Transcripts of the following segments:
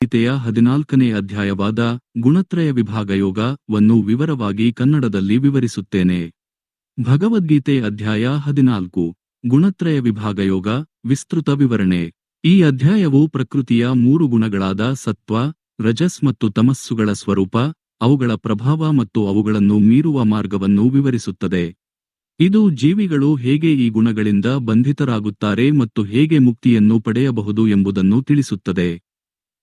ಗೀತೆಯ ಹದಿನಾಲ್ಕನೇ ಅಧ್ಯಾಯವಾದ ಗುಣತ್ರಯ ವಿಭಾಗಯೋಗವನ್ನು ವಿವರವಾಗಿ ಕನ್ನಡದಲ್ಲಿ ವಿವರಿಸುತ್ತೇನೆ. ಭಗವದ್ಗೀತೆ ಅಧ್ಯಾಯ ಹದಿನಾಲ್ಕು, ಗುಣತ್ರಯ ವಿಭಾಗಯೋಗ ವಿಸ್ತೃತ ವಿವರಣೆ. ಈ ಅಧ್ಯಾಯವು ಪ್ರಕೃತಿಯ ಮೂರು ಗುಣಗಳಾದ ಸತ್ವ, ರಜಸ್ ಮತ್ತು ತಮಸ್ಸುಗಳ ಸ್ವರೂಪ, ಅವುಗಳ ಪ್ರಭಾವ ಮತ್ತು ಅವುಗಳನ್ನು ಮೀರುವ ಮಾರ್ಗವನ್ನು ವಿವರಿಸುತ್ತದೆ. ಇದು ಜೀವಿಗಳು ಹೇಗೆ ಈ ಗುಣಗಳಿಂದ ಬಂಧಿತರಾಗುತ್ತಾರೆ ಮತ್ತು ಹೇಗೆ ಮುಕ್ತಿಯನ್ನು ಪಡೆಯಬಹುದು ಎಂಬುದನ್ನು ತಿಳಿಸುತ್ತದೆ.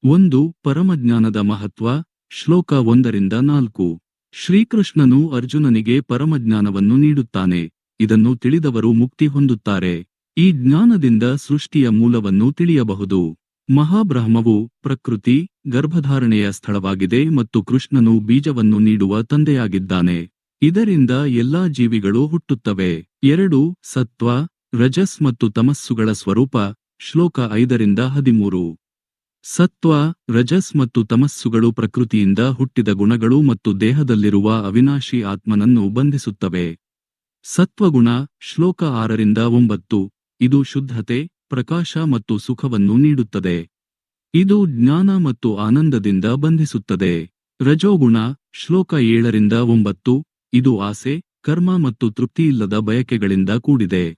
ಒಂದು, ಪರಮಜ್ಞಾನದ ಮಹತ್ವ, ಶ್ಲೋಕ ಒಂದರಿಂದ ನಾಲ್ಕು. ಶ್ರೀಕೃಷ್ಣನು ಅರ್ಜುನನಿಗೆ ಪರಮಜ್ಞಾನವನ್ನು ನೀಡುತ್ತಾನೆ, ಇದನ್ನು ತಿಳಿದವರು ಮುಕ್ತಿ ಹೊಂದುತ್ತಾರೆ. ಈ ಜ್ಞಾನದಿಂದ ಸೃಷ್ಟಿಯ ಮೂಲವನ್ನು ತಿಳಿಯಬಹುದು. ಮಹಾಬ್ರಹ್ಮವು ಪ್ರಕೃತಿ, ಗರ್ಭಧಾರಣೆಯ ಸ್ಥಳವಾಗಿದೆ ಮತ್ತು ಕೃಷ್ಣನು ಬೀಜವನ್ನು ನೀಡುವ ತಂದೆಯಾಗಿದ್ದಾನೆ. ಇದರಿಂದ ಎಲ್ಲಾ ಜೀವಿಗಳು ಹುಟ್ಟುತ್ತವೆ. ಎರಡು, ಸತ್ವ, ರಜಸ್ ಮತ್ತು ತಮಸ್ಸುಗಳ ಸ್ವರೂಪ, ಶ್ಲೋಕ ಐದರಿಂದ ಹದಿಮೂರು. ಸತ್ವ, ರಜಸ್ ಮತ್ತು ತಮಸ್ಸುಗಳು ಪ್ರಕೃತಿಯಿಂದ ಹುಟ್ಟಿದ ಗುಣಗಳು ಮತ್ತು ದೇಹದಲ್ಲಿರುವ ಅವಿನಾಶಿ ಆತ್ಮನನ್ನು ಬಂಧಿಸುತ್ತವೆ. ಸತ್ವಗುಣ, ಶ್ಲೋಕ ಆರರಿಂದ ಒಂಬತ್ತು. ಇದು ಶುದ್ಧತೆ, ಪ್ರಕಾಶ ಮತ್ತು ಸುಖವನ್ನು ನೀಡುತ್ತದೆ. ಇದು ಜ್ಞಾನ ಮತ್ತು ಆನಂದದಿಂದ ಬಂಧಿಸುತ್ತದೆ. ರಜೋಗುಣ, ಶ್ಲೋಕ ಏಳರಿಂದ ಒಂಬತ್ತು. ಇದು ಆಸೆ, ಕರ್ಮ ಮತ್ತು ತೃಪ್ತಿಯಿಲ್ಲದ ಬಯಕೆಗಳಿಂದ ಕೂಡಿದೆ.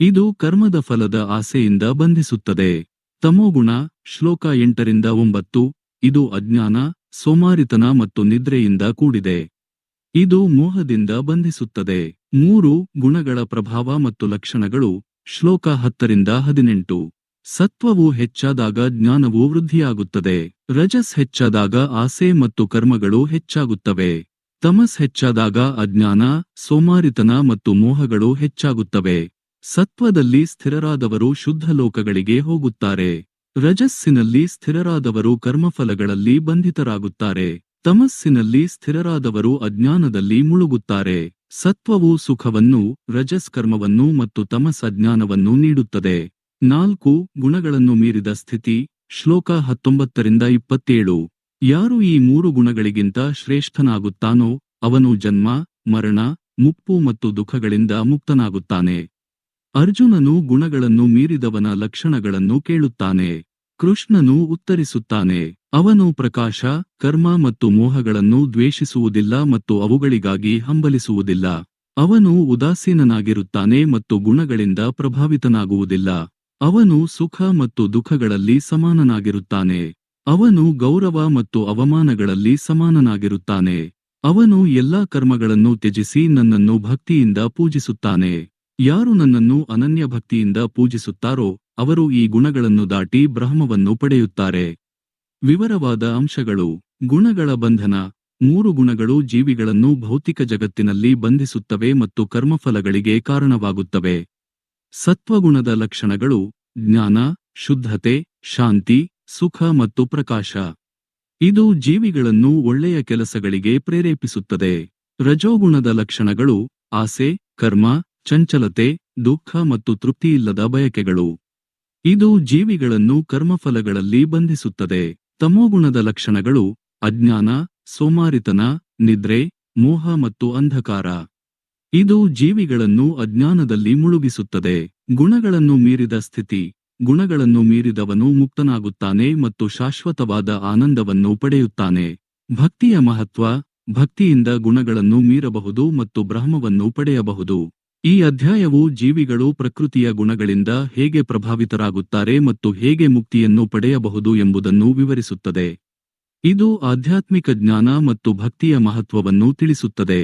ಇದು ಕರ್ಮದ ಫಲದ ಆಸೆಯಿಂದ ಬಂಧಿಸುತ್ತದೆ. ತಮೋಗುಣ, ಶ್ಲೋಕ ಎಂಟರಿಂದ ಒಂಬತ್ತು, ಇದು ಅಜ್ಞಾನ, ಸೋಮಾರಿತನ ಮತ್ತು ನಿದ್ರೆಯಿಂದ ಕೂಡಿದೆ. ಇದು ಮೋಹದಿಂದ ಬಂಧಿಸುತ್ತದೆ. ಮೂರು, ಗುಣಗಳ ಪ್ರಭಾವ ಮತ್ತು ಲಕ್ಷಣಗಳು, ಶ್ಲೋಕ ಹತ್ತರಿಂದ ಹದಿನೆಂಟು. ಸತ್ವವು ಹೆಚ್ಚಾದಾಗ ಜ್ಞಾನವು ವೃದ್ಧಿಯಾಗುತ್ತದೆ. ರಜಸ್ ಹೆಚ್ಚಾದಾಗ ಆಸೆ ಮತ್ತು ಕರ್ಮಗಳು ಹೆಚ್ಚಾಗುತ್ತವೆ. ತಮಸ್ ಹೆಚ್ಚಾದಾಗ ಅಜ್ಞಾನ, ಸೋಮಾರಿತನ ಮತ್ತು ಮೋಹಗಳು ಹೆಚ್ಚಾಗುತ್ತವೆ. ಸತ್ವದಲ್ಲಿ ಸ್ಥಿರರಾದವರು ಶುದ್ಧ ಲೋಕಗಳಿಗೆ ಹೋಗುತ್ತಾರೆ. ರಜಸ್ಸಿನಲ್ಲಿ ಸ್ಥಿರರಾದವರು ಕರ್ಮಫಲಗಳಲ್ಲಿ ಬಂಧಿತರಾಗುತ್ತಾರೆ. ತಮಸ್ಸಿನಲ್ಲಿ ಸ್ಥಿರರಾದವರು ಅಜ್ಞಾನದಲ್ಲಿ ಮುಳುಗುತ್ತಾರೆ. ಸತ್ವವು ಸುಖವನ್ನು ರಜಸ್ ಕರ್ಮವನ್ನು ಮತ್ತು ತಮಸ್ ಅಜ್ಞಾನವನ್ನು ನೀಡುತ್ತದೆ. ನಾಲ್ಕು, ಗುಣಗಳನ್ನು ಮೀರಿದ ಸ್ಥಿತಿ. ಶ್ಲೋಕ ಹತ್ತೊಂಬತ್ತರಿಂದ ಇಪ್ಪತ್ತೇಳು. ಯಾರು ಈ ಮೂರು ಗುಣಗಳಿಗಿಂತ ಶ್ರೇಷ್ಠನಾಗುತ್ತಾನೋ, ಅವನು ಜನ್ಮ, ಮರಣ, ಮುಪ್ಪು ಮತ್ತು ದುಃಖಗಳಿಂದ ಮುಕ್ತನಾಗುತ್ತಾನೆ. ಅರ್ಜುನನು ಗುಣಗಳನ್ನು ಮೀರಿದವನ ಲಕ್ಷಣಗಳನ್ನು ಕೇಳುತ್ತಾನೆ. ಕೃಷ್ಣನು ಉತ್ತರಿಸುತ್ತಾನೆ, ಅವನು ಪ್ರಕಾಶ, ಕರ್ಮ ಮತ್ತು ಮೋಹಗಳನ್ನು ದ್ವೇಷಿಸುವುದಿಲ್ಲ ಮತ್ತು ಅವುಗಳಿಗಾಗಿ ಹಂಬಲಿಸುವುದಿಲ್ಲ. ಅವನು ಉದಾಸೀನನಾಗಿರುತ್ತಾನೆ ಮತ್ತು ಗುಣಗಳಿಂದ ಪ್ರಭಾವಿತನಾಗುವುದಿಲ್ಲ. ಅವನು ಸುಖ ಮತ್ತು ದುಃಖಗಳಲ್ಲಿ ಸಮಾನನಾಗಿರುತ್ತಾನೆ. ಅವನು ಗೌರವ ಮತ್ತು ಅವಮಾನಗಳಲ್ಲಿ ಸಮಾನನಾಗಿರುತ್ತಾನೆ. ಅವನು ಎಲ್ಲಾ ಕರ್ಮಗಳನ್ನು ತ್ಯಜಿಸಿ ನನ್ನನ್ನು ಭಕ್ತಿಯಿಂದ ಪೂಜಿಸುತ್ತಾನೆ. ಯಾರು ನನ್ನನ್ನು ಅನನ್ಯ ಭಕ್ತಿಯಿಂದ ಪೂಜಿಸುತ್ತಾರೋ ಅವರು ಈ ಗುಣಗಳನ್ನು ದಾಟಿ ಬ್ರಹ್ಮವನ್ನು ಪಡೆಯುತ್ತಾರೆ. ವಿವರವಾದ ಅಂಶಗಳು. ಗುಣಗಳ ಬಂಧನ. ಮೂರು ಗುಣಗಳು ಜೀವಿಗಳನ್ನು ಭೌತಿಕ ಜಗತ್ತಿನಲ್ಲಿ ಬಂಧಿಸುತ್ತವೆ ಮತ್ತು ಕರ್ಮಫಲಗಳಿಗೆ ಕಾರಣವಾಗುತ್ತವೆ. ಸತ್ವಗುಣದ ಲಕ್ಷಣಗಳು. ಜ್ಞಾನ, ಶುದ್ಧತೆ, ಶಾಂತಿ, ಸುಖ ಮತ್ತು ಪ್ರಕಾಶ. ಇದು ಜೀವಿಗಳನ್ನು ಒಳ್ಳೆಯ ಕೆಲಸಗಳಿಗೆ ಪ್ರೇರೇಪಿಸುತ್ತದೆ. ರಜೋಗುಣದ ಲಕ್ಷಣಗಳು. ಆಸೆ, ಕರ್ಮ ಚಂಚಲತೆ, ದುಃಖ ಮತ್ತು ತೃಪ್ತಿಯಿಲ್ಲದ ಬಯಕೆಗಳು. ಇದು ಜೀವಿಗಳನ್ನು ಕರ್ಮಫಲಗಳಲ್ಲಿ ಬಂಧಿಸುತ್ತದೆ. ತಮೋಗುಣದ ಲಕ್ಷಣಗಳು ಅಜ್ಞಾನ, ಸೋಮಾರಿತನ, ನಿದ್ರೆ, ಮೋಹ ಮತ್ತು ಅಂಧಕಾರ. ಇದು ಜೀವಿಗಳನ್ನು ಅಜ್ಞಾನದಲ್ಲಿ ಮುಳುಗಿಸುತ್ತದೆ. ಗುಣಗಳನ್ನು ಮೀರಿದ ಸ್ಥಿತಿ. ಗುಣಗಳನ್ನು ಮೀರಿದವನು ಮುಕ್ತನಾಗುತ್ತಾನೆ ಮತ್ತು ಶಾಶ್ವತವಾದ ಆನಂದವನ್ನು ಪಡೆಯುತ್ತಾನೆ. ಭಕ್ತಿಯ ಮಹತ್ವ, ಭಕ್ತಿಯಿಂದ ಗುಣಗಳನ್ನು ಮೀರಬಹುದು ಮತ್ತು ಬ್ರಹ್ಮವನ್ನು ಪಡೆಯಬಹುದು. ಈ ಅಧ್ಯಾಯವು ಜೀವಿಗಳು ಪ್ರಕೃತಿಯ ಗುಣಗಳಿಂದ ಹೇಗೆ ಪ್ರಭಾವಿತರಾಗುತ್ತಾರೆ ಮತ್ತು ಹೇಗೆ ಮುಕ್ತಿಯನ್ನು ಪಡೆಯಬಹುದು ಎಂಬುದನ್ನು ವಿವರಿಸುತ್ತದೆ. ಇದು ಆಧ್ಯಾತ್ಮಿಕ ಜ್ಞಾನ ಮತ್ತು ಭಕ್ತಿಯ ಮಹತ್ವವನ್ನು ತಿಳಿಸುತ್ತದೆ.